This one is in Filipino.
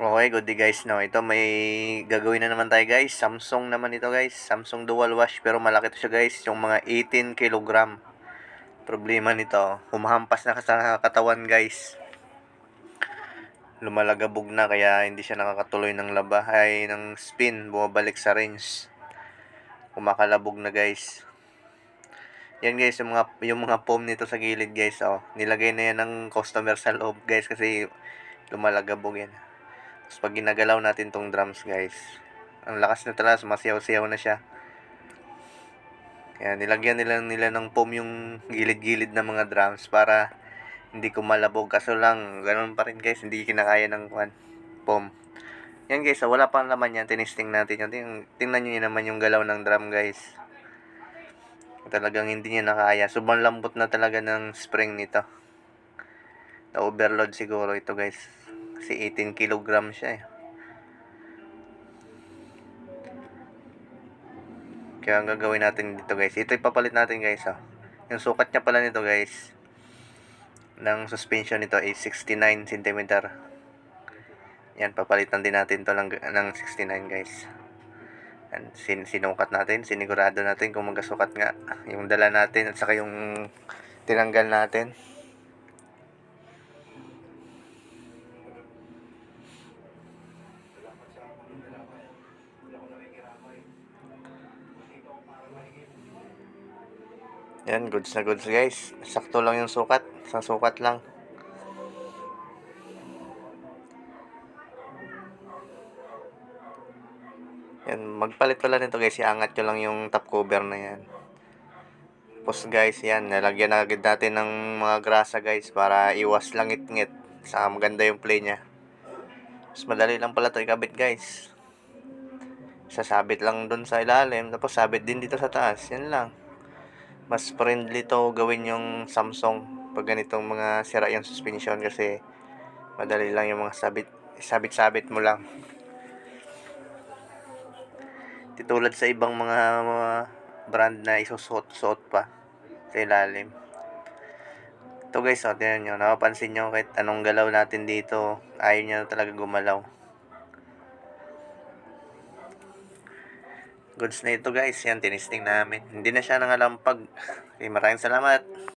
Okay, good day guys. No, ito may gagawin na naman tayo guys. Samsung naman ito guys. Samsung dual wash pero malaki to siya guys. Yung mga 18 kilogram. Problema nito, humahampas na sa katawan guys. Lumalagabog na kaya hindi siya nakakatuloy ng laba ay ng spin, bumabalik sa range. Kumakalabog na guys. Yan guys, yung mga yung mga foam nito sa gilid guys, oh. Nilagay na yan ng customer sa loob guys kasi lumalagabog yan. Tapos pag ginagalaw natin tong drums guys, ang lakas na talaga, sumasayaw-sayaw na siya. Kaya nilagyan nila nila ng foam yung gilid-gilid ng mga drums para hindi kumalabog. Kaso lang, ganun pa rin guys, hindi kinakaya ng kwan, foam. Yan guys, ah, wala pang laman yan, tinisting natin yan. Ting- Tingnan nyo naman yung galaw ng drum guys. Talagang hindi niya nakaya. Sobrang lambot na talaga ng spring nito. Na-overload siguro ito guys. Kasi 18 kilogram siya eh. Kaya ang gagawin natin dito guys. Ito ipapalit natin guys oh. Yung sukat niya pala nito guys. Ng suspension nito ay 69 cm. Yan, papalitan din natin to ng, ng 69 guys. Yan, sin sinukat natin, sinigurado natin kung magkasukat nga yung dala natin at saka yung tinanggal natin. Yan, goods na goods guys. Sakto lang yung sukat. Sa sukat lang. Yan, magpalit pala nito guys. Iangat nyo lang yung top cover na yan. Tapos guys, yan. Nalagyan na agad natin ng mga grasa guys para iwas langit-ngit. Saka maganda yung play niya. Mas madali lang pala to ikabit guys. Sasabit lang dun sa ilalim. Tapos sabit din dito sa taas. Yan lang. Mas friendly to gawin yung Samsung pag ganitong mga sira yung suspension kasi madali lang yung mga sabit sabit-sabit mo lang. Di tulad sa ibang mga, mga brand na isusuot-suot pa sa ilalim. Ito guys, oh, tingnan nyo. Napapansin nyo kahit anong galaw natin dito, ayaw niya talaga gumalaw. Goods na ito guys. Yan, tinisting namin. Hindi na siya nangalampag. Okay, maraming salamat.